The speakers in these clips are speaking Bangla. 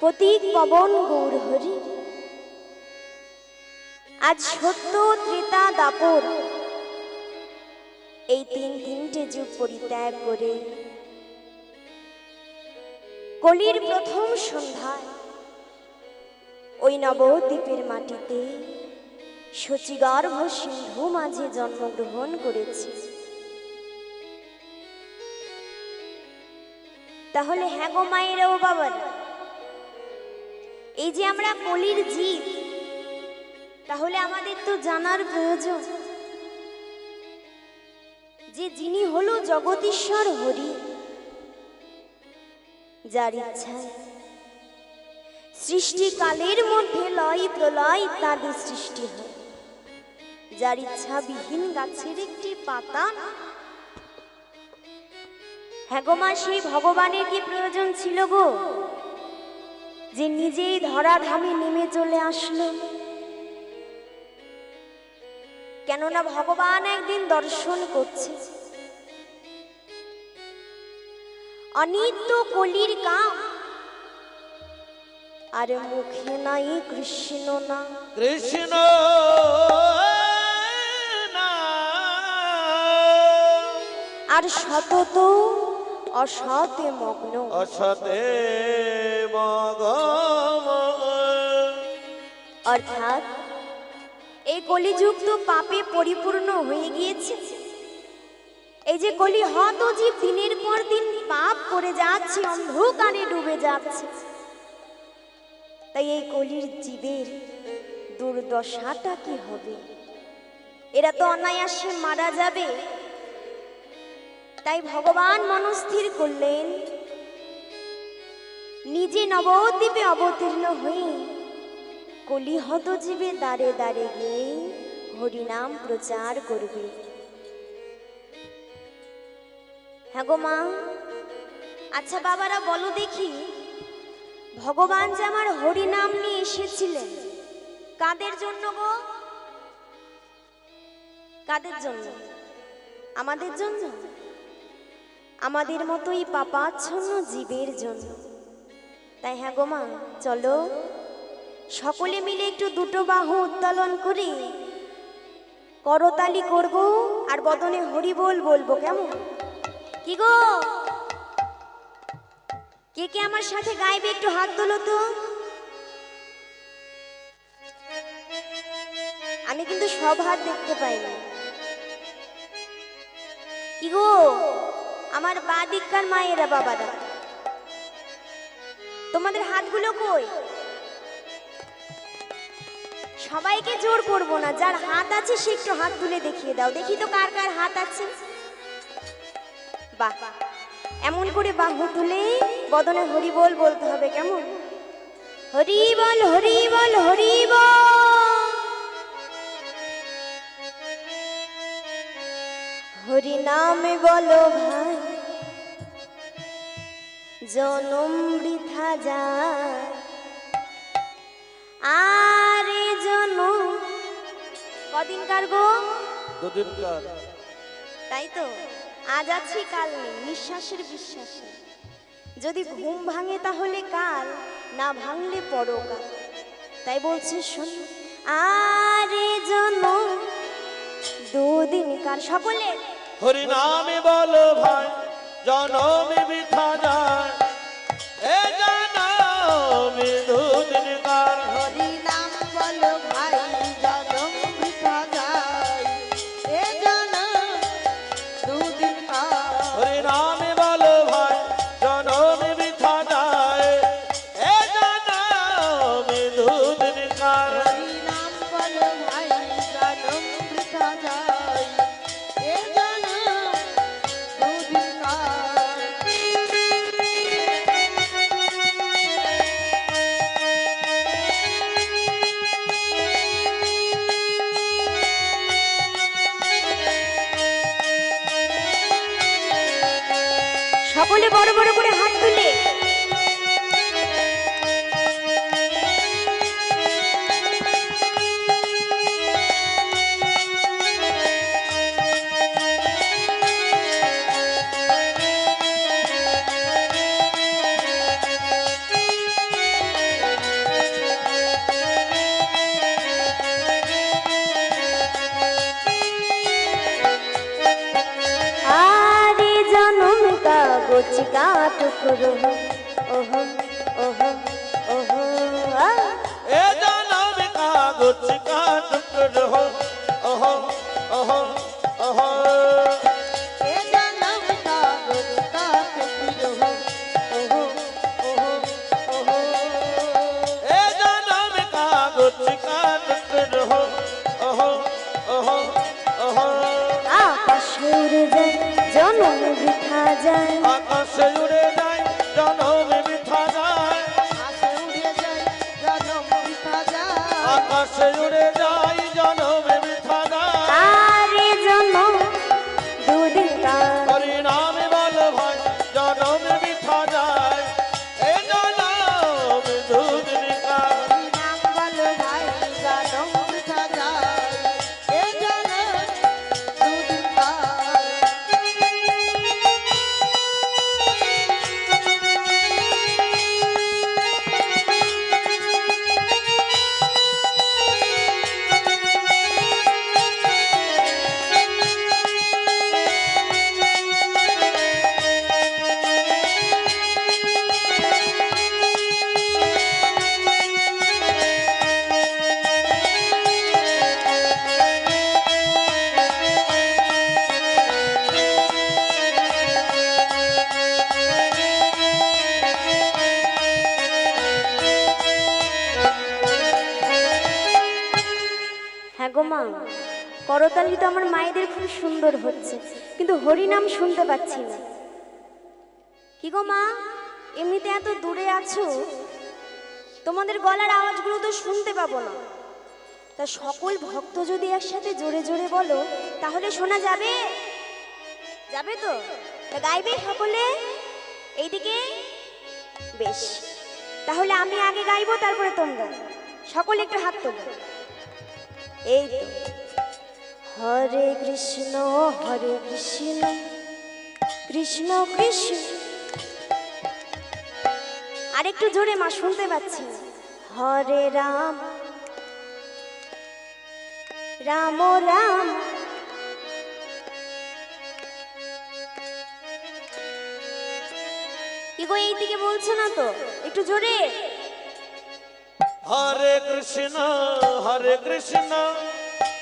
প্রতীক পবন গৌর হরি। আজ সত্য ত্রেতা দাপর। এই তিন তিনটে যুগ পরিত্যাগ করে কলির প্রথম সন্ধ্যায় ওই নবদ্বীপের মাটিতে সচিগর্ভ সিন্ধু মাঝে জন্মগ্রহণ করেছে। তাহলে হ্যাঁ গো মায়েরা ও বাবারা এই যে আমরা কলির জীব, তাহলে আমাদের তো জানার প্রয়োজন। যে যিনি হলো জগদীশ্বর হরি, যার ইচ্ছায় সৃষ্টিকালের মধ্যে লয় প্রলয় ইত্যাদি সৃষ্টি হয়। যার ইচ্ছা বিহীন গাছের একটি পাতা। হ্যাঁ সেই ভগবানের কি প্রয়োজন ছিল গো? যে নিজেই ধরাধামে নেমে চলে আসলো। কেননা ভগবান একদিন দর্শন করছে। অনিত্য কলির কাম। আরে মুখে নাই কৃষ্ণ না। কৃষ্ণ আর সতত অসতে মগ্ন। অসতে অর্থাৎ এই কলিযুগ তো পাপে পরিপূর্ণ হয়ে গিয়েছে। এই যে কলি হত জীব দিনের পর দিন পাপ করে যাচ্ছে, অন্ধকারে ডুবে যাচ্ছে। তাই এই কলির জীবের দুর্দশাটা কি হবে? এরা তো অনায়াসে মারা যাবে। তাই ভগবান মনস্থির করলেন, নিজে নবদ্বীপে অবতীর্ণ হয়ে কলিহত জীবে দাঁড়ে দাঁড়ে গিয়ে হরিনাম প্রচার করবে। হ্যাঁ গো মা। আচ্ছা বাবারা, বলো দেখি, ভগবান যে আমার হরিনাম নিয়ে এসেছিলেন, কাদের জন্য গো? কাদের জন্য? আমাদের জন্য? আমাদের মতোই পাপাচ্ছন্ন জীবের জন্য। তাই হ্যাঁ গো মা, চলো। সকলে মিলে একটু দুটো বাহু উত্তোলন করে। করতালি করব, আর বদনে হরি বল বলব, কেমন? কি গো? কে কে আমার সাথে গাইবে, একটু হাত তোলো তো। আমি কিন্তু সব হাত দেখতে পাই না। কি গো? আমার বা দিককার মায়েরা, বাবারা। তোমাদের হাতগুলো কই? সবাইকে জোর করব না। যার হাত আছে সে একটু হাত তুলে দেখিয়ে দাও। দেখি তো কার কার হাত আছে। বাহ। এমন করে বাহু তুলে বদনে হরি বল বলতে হবে, কেমন? হরি বল হরি বল, হরি হরি নামে বলো ভাই, জনম বৃথা যায়। আরে জন। কদিনকার গো? দুদিনকার তাই তো? আজ আছি কাল নেই নিঃশ্বাসের বিশ্বাসে। যদি ঘুম ভাঙে তাহলে কাল না ভাঙলে পরকাল। তাই বলছে শোন। আরে জন দুদিন কার? সকলে? হরি নামে বলো ভাই জনমে বৃথা যায়। টুকরো ওহো ওহো ওহো এ জনম কাগজ কা টুকরো ওহো ওহো ওহো। এ জনম কাগজ কা টুকরো ওহো ওহো ওহো এ জনম কাগজ কা টুকরো ওহো ওহো ওহো। যায়। আকাশ উড়ে যায় করতালি তো আমার মায়েদের খুব সুন্দর হচ্ছে, কিন্তু হরিনাম শুনতে পাচ্ছি না। কি গো মা, এমনিতে এত দূরে আছো? তোমাদের গলার আওয়াজগুলো তো শুনতে পাবো না। তা সকল ভক্ত যদি একসাথে জোরে জোরে বলো, তাহলে শোনা যাবে? যাবে তো? তা গাইবে সকলে? এইদিকে? বেশ। তাহলে আমি আগে গাইবো, তারপরে তোমরা। সকলে একটু হাত তোলো। এই তো। হরে কৃষ্ণ হরে কৃষ্ণ কৃষ্ণ কৃষ্ণ। আরেকটু জোরে মা, শুনতে পাচ্ছি। হরে রাম রাম রাম। গো এইদিকে বলছো না তো, একটু জোরে। হরে কৃষ্ণ হরে কৃষ্ণ।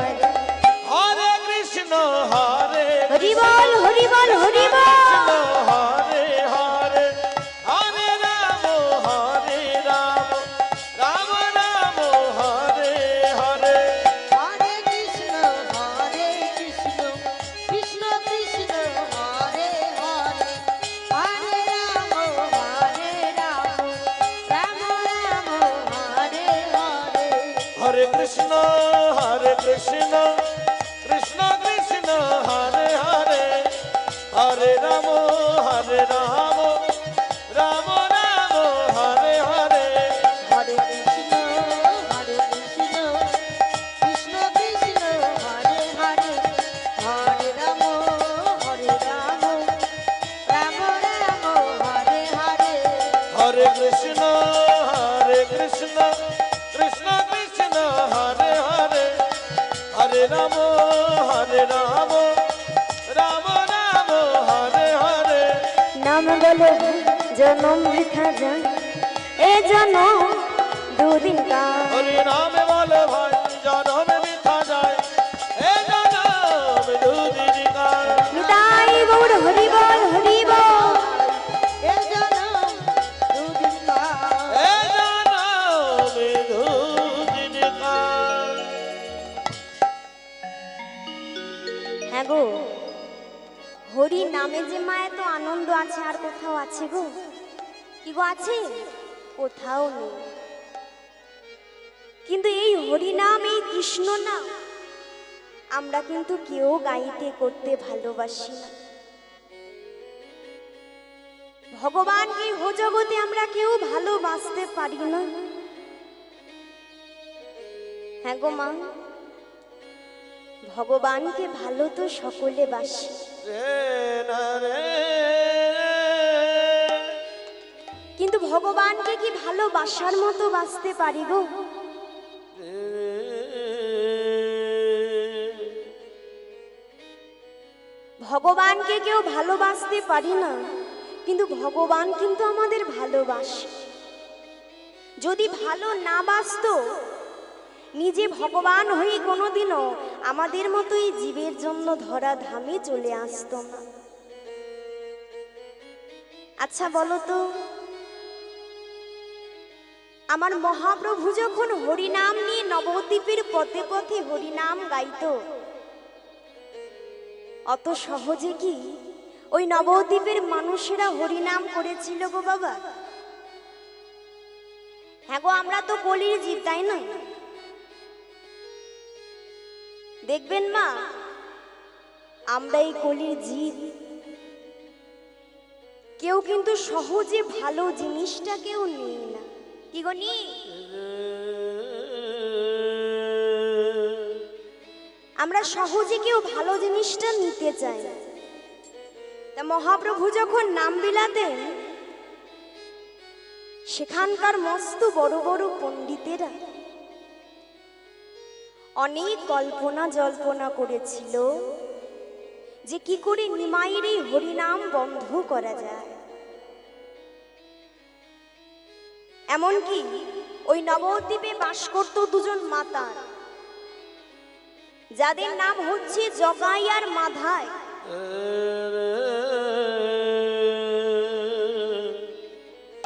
কৃষ্ণ কৃষ্ণ রাম হরে রাম। রাম রাম হরে হরে। নাম বলো জনম বৃথা যায় এ জনম দুদিন কাল। হরি নাম বল ভাই। মা তো আনন্দ আছে, আর কোথাও আছে গো? কি গো আছে? কোথাও নেই। কিন্তু এই হরিনাম, এই কৃষ্ণ নাম, আমরা কিন্তু কেউ গাইতে করতে ভালোবাসি না। ভগবানকে হো জগতে আমরা কেউ ভালোবাসতে পারি না। হ্যাঁ গো মা, ভগবানকে ভালো তো সকলে বাসি। না কিন্তু ভগবানকে কি ভালোবাসার মতো বাঁচতে পারি গো? ভগবানকে কেউ ভালোবাসতে পারি না, কিন্তু ভগবান কিন্তু আমাদের ভালোবাসে। যদি ভালো না বাসতো নিজে ভগবান হয়ে কোনোদিনও আমাদের মতোই জীবের জন্য ধরা ধামে চলে আসতো না। আচ্ছা বলো তো, আমার মহাপ্রভু যখন হরিনাম নিয়ে নবদ্বীপের পথে পথে হরিনাম গাইত, অত সহজে কি ওই নবদ্বীপের মানুষেরা হরিনাম করেছিল গো বাবা? হ্যাঁ গো, আমরা তো কলির জীব, তাই না দেখবেন মা আমরা এই কলির জীব। কেউ কিন্তু সহজে ভালো জিনিসটা কেউ নিই না। কি গো নি? আমরা সহজে কেউ ভালো জিনিসটা নিতে চাই। তা মহাপ্রভু যখন নাম বিলাতেন সেখানকার মস্ত বড় বড় পণ্ডিতেরা অনেক কল্পনা জল্পনা করেছিল যে কি করে নিমাইয়ের এই হরিনাম বন্ধ করা যায়। এমনকি ওই নবদ্বীপে বাস করত দুজন মাতা। যাদের নাম হচ্ছে জগাই আর মাধায়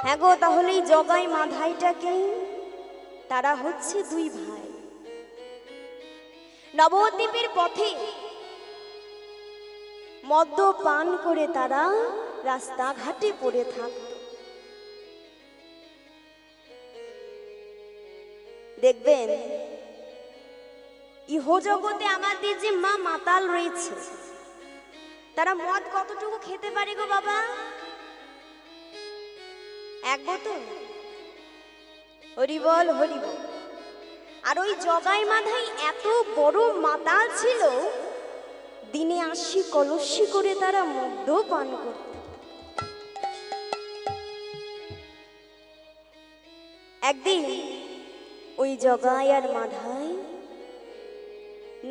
হ্যাঁ গো, তাহলে এই জগাই মাধাইটাকে তারা হচ্ছে দুই ভাই। নবদ্বীপের পথে মদ্য পান করে তারা রাস্তাঘাটে পড়ে থাকত। দেখবেন ইহ জগতে আমাদের যে মা মাতাল রয়েছে, তারা মদ কতটুকু খেতে পারে গো বাবা? এক বোতল? হরিবল হরিবল। আর ওই জগাই মাধাই এত বড় মাতা ছিল দিনে আসি কলসি করে তারা মদ্য পান করত। একদিন ওই জগাই আর মাধাই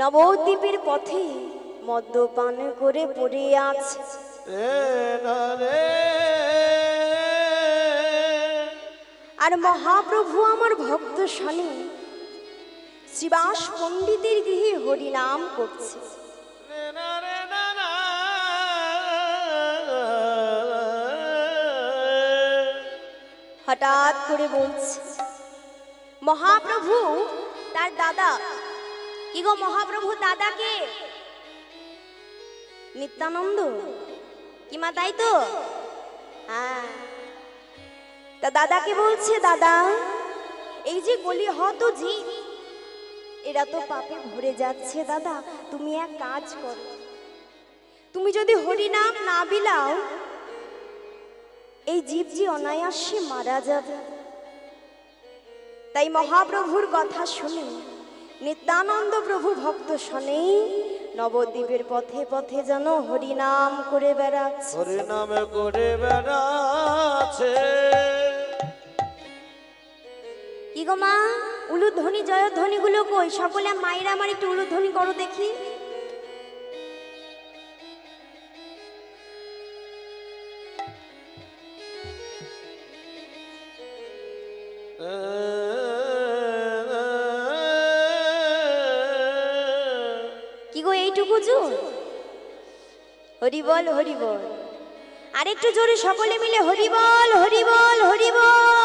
নবদ্বীপের পথে মদ্যপান করে পড়ে আছে। আর মহাপ্রভু আমার ভক্ত শনি শ্রীবাস পণ্ডিতের গৃহে হরিনাম করছে। হঠাৎ করে বলছে, মহাপ্রভু, তার দাদা। কি গো মহাপ্রভু দাদাকে নিত্যানন্দ। কি মা, তাই তো? হ্যাঁ। তা দাদাকে বলছে, দাদা? এই যে গলি হত জি এরা তো পাপে ভরে যাচ্ছে দাদা। তুমি এক কাজ করো। তুমি যদি হরিনাম না বিলাও এই জীব যে অনায়াসে মারা যাবে। তাই মহাপ্রভুর কথা শুনে নিত্যানন্দ প্রভু ভক্ত শোনেই নবদ্বীপের পথে পথে যেন হরিনাম করে বেড়াচ্ছে। হরি নামে করে বেড়াচ্ছে। কি গো মা? উলুধ্বনি জয়ধ্বনি গুলো কই? সকলে মায়েরা আমার একটু উলুধ্বনি করো দেখি। কি গো এইটুকু জোর? হরিবল হরিবল আরেকটু জোরে সকলে মিলে হরিবল হরিবল হরিবল হরে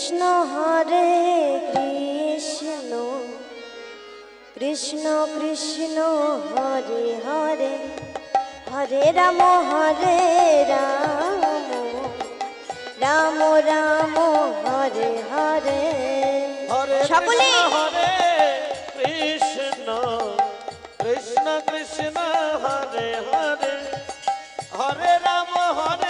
কৃষ্ণ হরে কৃষ্ণ কৃষ্ণ কৃষ্ণ হরে হরে হরে রাম হরে রাম রাম রাম হরে হরে। সকলে! হরে কৃষ্ণ কৃষ্ণ কৃষ্ণ হরে হরে হরে রাম হরে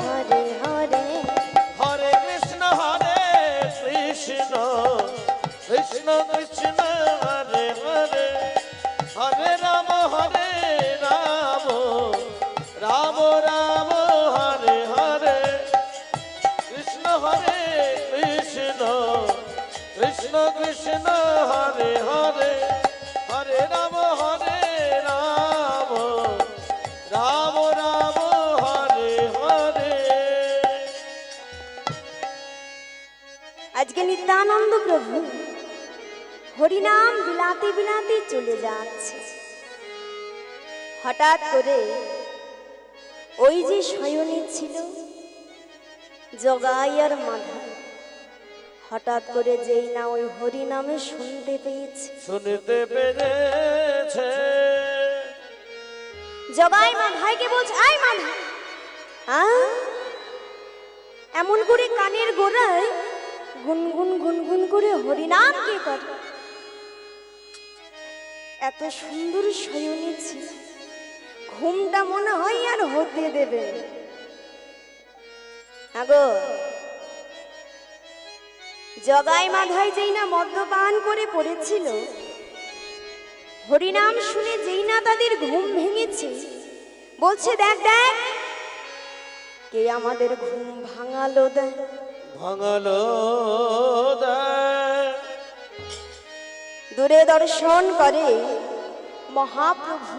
কৃষ্ণ কৃষ্ণ, হরে হরে হরে রাম হরে রাম রাম রাম, হরে হরে। আজকে নিত্যানন্দ প্রভু হরিনাম বিলাতে বিলাতে চলে যাচ্ছে। হঠাৎ করে ওই যে শয়নে ছিল জগাই আর মাধা হঠাৎ করে যেই না ওই হরিনামে শুনতে পেয়েছে শুনতে পেরেছে জগাই মাধাইকে বলছে আই মাধা আ? এমন করে কানের গোড়ায় গুনগুন গুনগুন করে হরিনাম কে করে এত সুন্দর শয়নে ছিল ঘুমটা মনে হয় আর হতে দেবে। আগো জগাই মাধায় যেই না মদ্যপান করে পড়েছিল হরিনাম শুনে যেই না তাদের ঘুম ভেঙেছে বলছে দেখ দেখ কে আমাদের ঘুম ভাঙালো দেখ ভাঙালো দেয়। দূরে দর্শন করে মহাপ্রভু।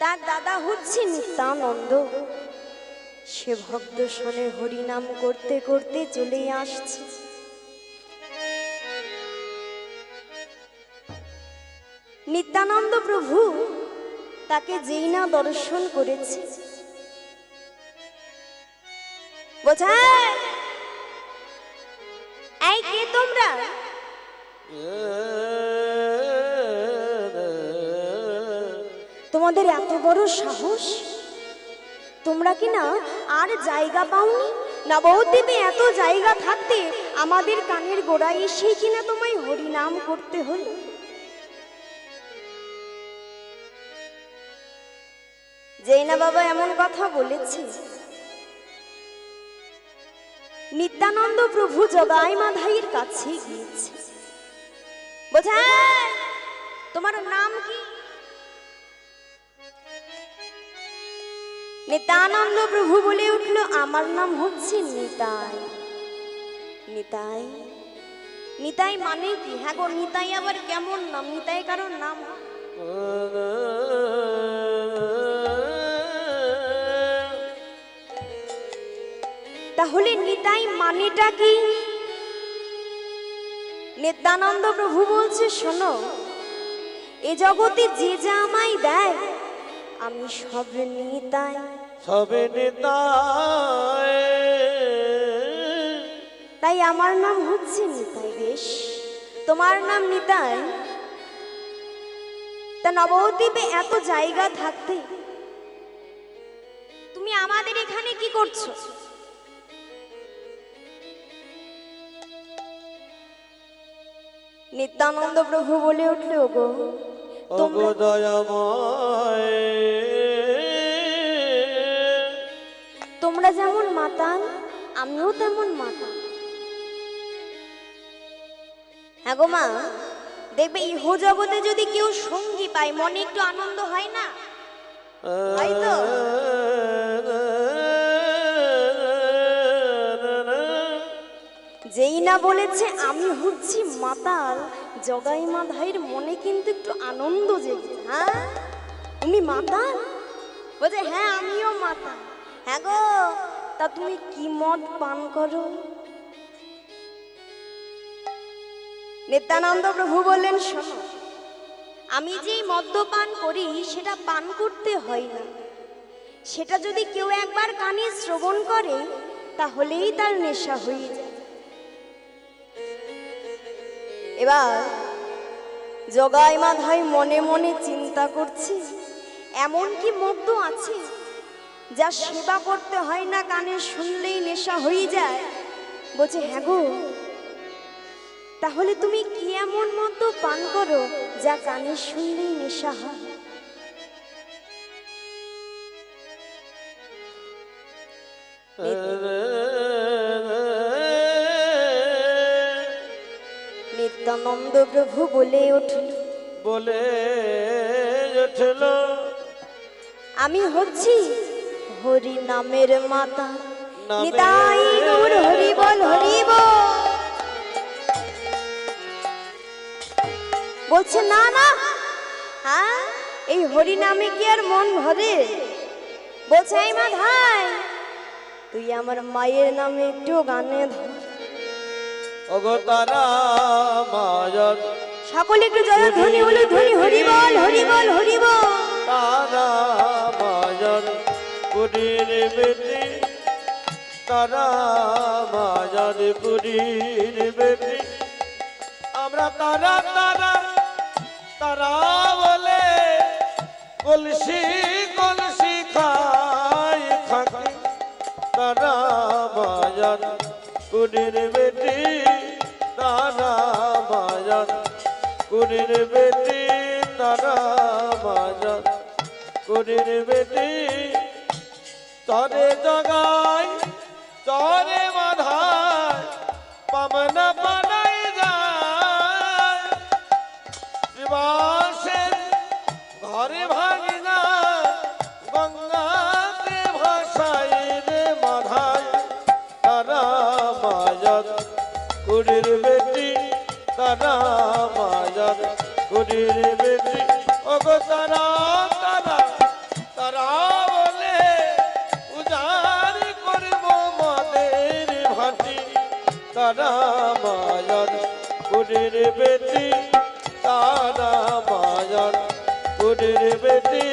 তার দাদা হচ্ছে নিত্যানন্দ। সে ভক্ত শোনে হরিনাম করতে করতে চলে আসছে। নিত্যানন্দ প্রভু তাকে যেই না দর্শন করেছে। বোঝা এই কে তোমরা? তোমাদের এত বড় সাহস? তোমরা কি না আর জায়গা পাওনি? নবদ্বীপে এত জায়গা থাকতে আমাদের কানের গোড়ায় এসে কিনা তোমায় হরিনাম করতে হলো? যেই বাবা এমন কথা বলেছে। নিত্যানন্দ প্রভু জগাই মাধাইয়ের কাছে গিয়েছে। বোঝা তোমার নাম কি? নিত্যানন্দ প্রভু বলে উঠল, আমার নাম হচ্ছে নিতাই। নিতাই? নিতাই মানে কি? হ্যাঁ গো, নিতাই আবার কেমন নাম? নিতাই কারোর নাম? তাহলে নিতাই মানেটা কি? নিত্যানন্দ প্রভু বলছে, শোনো, এ জগতে যে যা আমায় দেয়, আমি সব নিতাই। নেতায়। তাই আমার নাম হচ্ছে নিতাই বেশ। তোমার নাম নিতাই? তা নবদ্বীপে এত জায়গা থাকতে তুমি আমাদের এখানে কি করছ? নিত্যানন্দ প্রভু বলে উঠলে গো দয়াময়। তোমরা যেমন মাতাল, আমিও তেমন মাতাল। হ্যাঁ গো মা, দেখবে ইহ জগতে যদি কেউ সঙ্গী পায়, মনে একটু আনন্দ হয় না? তাই তো? যেই না বলেছে আমি হচ্ছি মাতাল, জগাই মাধাইয়ের মনে কিন্তু একটু আনন্দ জেগেছে হ্যাঁ? তুমি মাতাল? বলছে হ্যাঁ আমিও মাতাল। হ্যাঁ গো, তা তুমি কি মদ পান করো? নিত্যানন্দ প্রভু বললেন, শোনো, আমি যেই মদ্যপান করি, সেটা পান করতে হয় না। সেটা যদি কেউ একবার কানে শ্রবণ করে, তাহলেই তার নেশা হয়ে যায়। এবার, জগাই মাধাই মনে মনে চিন্তা করছে, এমন কি মদ্য আছে? যা সেবা করতে হয় না কানে শুনলেই নেশা হয়ে যায়। বলছে হ্যাঁ গো। তাহলে তুমি কি এমন মতো পান করো যা কানে শুনলেই নেশা হয়? নিত্যানন্দ প্রভু বলে উঠল বলে উঠল আমি হচ্ছি হরি নামের মাতা। নিতাই গৌর হরি বল হরি বলছে না না। হ্যাঁ? এই হরি নামে কি আর মন ভরে? বলছে এই মা ভাই তুই আমার মায়ের নামে একটু গানে ধর। ওগো তারা মায়ন সকলে একটু জয়ধ্বনি হলো ধ্বনি হরি বল হরি বল হরি বল। তারা মায়ন পুরীর বেটি তারা মায়ন পুরীর বেটি আমরা তারা তারা তারা বলে, কলসি কলসি খাই থাকি তারা মায়ন পুরীর বেটি তারা মায়ন কুড়ির বেটি তারা বাজার কুড়ির বেটি তরে জগাই, চরে মাধায় পামনা পানাই যায় ঘরে ভাঙি না গঙ্গাতে ভাসাই রে মাধায় তারা বাজার কুড়ির বেটি, তারা বাজার কুড়ির বেটি। তারা কুড়ির বেটি তারা মায়ান কুটির বেটি।